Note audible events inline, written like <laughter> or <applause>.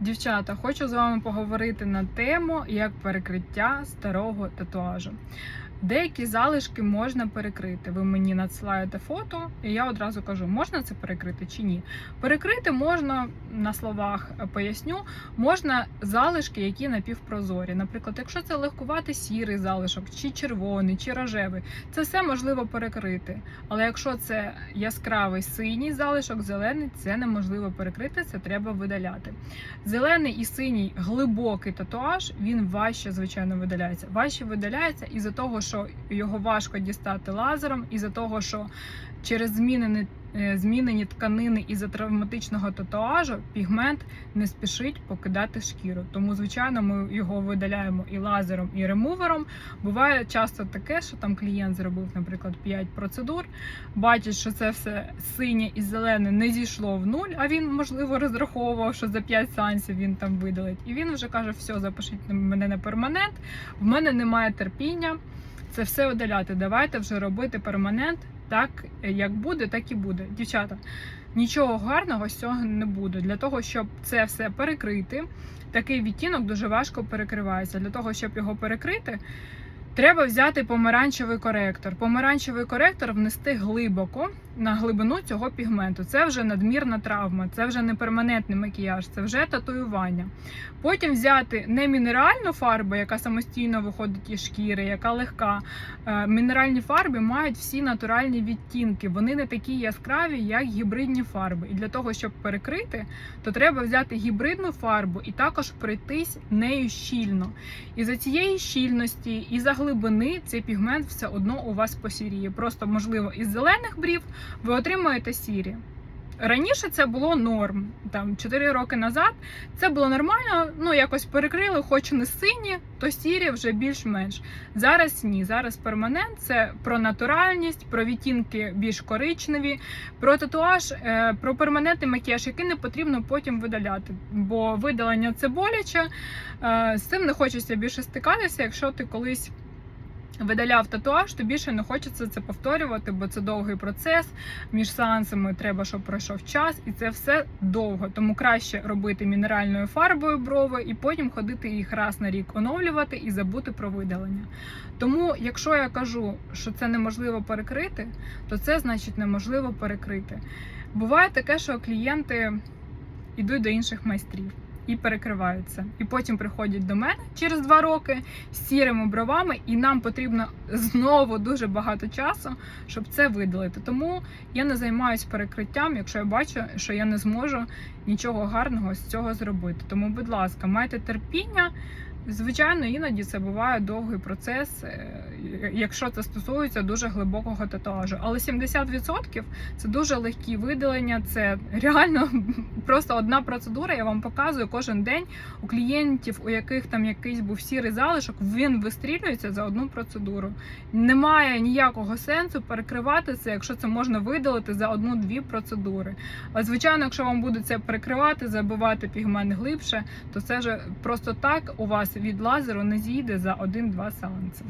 Дівчата, хочу з вами поговорити на тему як перекриття старого татуажу. Деякі залишки можна перекрити. Ви мені надсилаєте фото, і я одразу кажу, можна це перекрити чи ні. Перекрити можна на словах поясню, можна залишки, які напівпрозорі. Наприклад, якщо це легкуватий сірий залишок, чи червоний, чи рожевий, це все можливо перекрити. Але якщо це яскравий синій залишок, зелений, це неможливо перекрити, це треба видаляти. Зелений і синій глибокий татуаж, він важче, звичайно, видаляється. Важче видаляється із-за того, що його важко дістати лазером, із-за того, що через змінені, е, змінені тканини із-за травматичного татуажу пігмент не спішить покидати шкіру. Тому, звичайно, ми його видаляємо і лазером, і ремувером. Буває часто таке, що там клієнт зробив, наприклад, 5 процедур, бачить, що це все синє і зелене не зійшло в нуль, а він, можливо, розраховував, що за 5 сеансів він там видалить. І він вже каже: все, запишіть мене на перманент, в мене немає терпіння. Це все видаляти. Давайте вже робити перманент так, як буде, так і буде. Дівчата, нічого гарного з цього не буде. Для того, щоб це все перекрити, такий відтінок дуже важко перекривається. Для того, щоб його перекрити, треба взяти помаранчевий коректор. Помаранчевий коректор внести глибоко на глибину цього пігменту. Це вже надмірна травма, це вже не перманентний макіяж, це вже татуювання. Потім взяти не мінеральну фарбу, яка самостійно виходить із шкіри, яка легка. Е, Мінеральні фарби мають всі натуральні відтінки. Вони не такі яскраві, як гібридні фарби. І для того, щоб перекрити, то треба взяти гібридну фарбу і також пройтись нею щільно. І за цієї щільності, і за глибини цей пігмент все одно у вас посіріє. Просто можливо із зелених брів ви отримуєте сірі. Раніше це було норм. Там 4 роки назад це було нормально. Ну якось перекрили, хоч не сині, то сірі вже більш-менш. Зараз ні. Зараз перманент це про натуральність, про відтінки більш коричневі, про татуаж, е, про перманентний макіяж, який не потрібно потім видаляти. Бо видалення це боляче. Е, З цим не хочеться більше стикатися, якщо ти колись. Видаляв татуаж, то більше не хочеться це повторювати, бо це довгий процес. Між сеансами треба, щоб пройшов час, і це все довго. Тому краще робити мінеральною фарбою брови і потім ходити їх раз на рік оновлювати і забути про видалення. Тому, якщо я кажу, що це неможливо перекрити, то це значить неможливо перекрити. Буває таке, що клієнти йдуть до інших майстрів і перекриваються. І потім приходять до мене через два роки з сірими бровами, і нам потрібно знову дуже багато часу, щоб це видалити. Тому я не займаюся перекриттям, якщо я бачу, що я не зможу нічого гарного з цього зробити. Тому, будь ласка, майте терпіння. Звичайно, іноді це буває довгий процес, е, якщо це стосується дуже глибокого татуажу. Але 70% це дуже легкі видалення. Це реально <laughs> просто одна процедура. Я вам показую кожен день у клієнтів, у яких там якийсь був сірий залишок, він вистрілюється за одну процедуру. Немає ніякого сенсу перекривати це, якщо це можна видалити за одну-дві процедури. А звичайно, якщо вам буде це перекривати, забивати пігмент глибше, то це вже просто так у вас від лазеру не зійде за один-два сеанси.